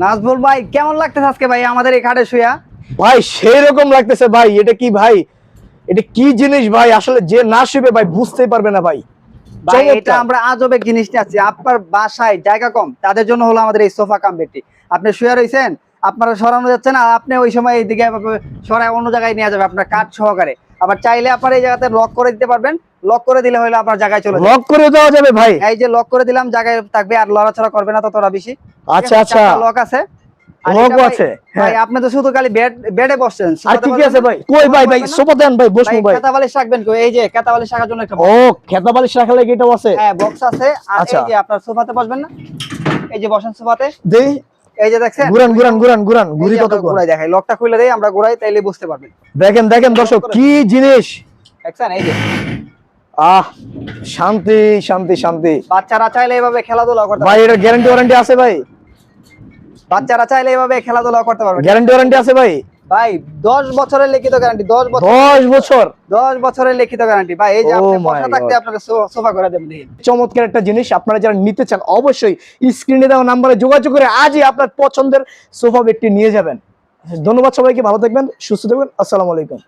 নাজবুল ভাই কেমন লাগতেছে আজকে ভাই আমাদের এই খাটে শুয়া? ভাই সেই রকম লাগতেছে ভাই এটা কি ভাই? এটা কি জিনিস ভাই? আসলে যে না শিবে ভাই বুঝতেই পারবে না ভাই। ভাই। এটা আমরা আজবে জিনিস নিয়ে আপনার বাসায় জায়গা কম তাদের জন্য হলো আমাদের এই সোফা কাম বেডটি আপনি শুয়ে রয়েছেন আপনারা সরানো যাচ্ছে না আপনি ওই সময় এইদিকে সরাই অন্য জায়গায় নিয়ে যাবে আপনার কাঠ সহকারে। আবার চাইলে আপনার এই জায়গাতে লক করে দিতে পারবেন। লক করে দিলে হলে আপনার জায়গায় চলে লক করে দেওয়া যাবে ভাই? এই যে লক করে দিলাম জায়গায় থাকবে আর লড়াছড়া করবে না ততটা বেশি। আচ্ছা আচ্ছা। লক আছে। আর ভাই- আছে, ভাই হ্যাঁ। আপনি তো শুধু খালি বেড বেডে বসছেন। আর কি কি আছে ভাই? কই ভাই ভাই সোফা দেন ভাই বসবো ভাই খেতা রাখবেন কই? এই যে রাখার জন্য একটা ও এটাও আছে হ্যাঁ বক্স আছে। আর আচ্ছা। এই যে আপনার সোফাতে বসবেন না? এই যে বসেন সোফাতে। দেই। এই যে দেখেন গুরান গুরান গুরান গুরান ঘুরি কত ঘুরাই দেখাই লকটা খুলে দেই আমরা ঘুরাই তাইলে বুঝতে পারবেন। দেখেন দেখেন দর্শক কি জিনিস? দেখছেন এই যে। আহ শান্তি শান্তি শান্তি। বাচ্চারা চাইলে এভাবে খেলাধুলা করতে ভাই এটার গ্যারান্টি ওয়ারেন্টি আছে ভাই? বাচ্চারা চাইলে এভাবে খেলাধুলা করতে পারবে। গ্যারান্টি ওয়ারেন্টি আছে ভাই? ভাই দশ বছরের লিখিত গ্যারান্টি দশ বছর। দশ বছর? দশ বছরের লিখিত গ্যারান্টি ভাই এই যে Oh আপনি বসা থাকতে সো- সোফা করে দেবেন চমৎকার একটা জিনিস আপনারা যারা নিতে চান অবশ্যই স্ক্রিনে দেওয়া নাম্বারে যোগাযোগ করে আজই আপনার পছন্দের সোফা বেডটি নিয়ে যাবেন। ধন্যবাদ সবাইকে ভালো থাকবেন সুস্থ থাকবেন আসসালামু আলাইকুম।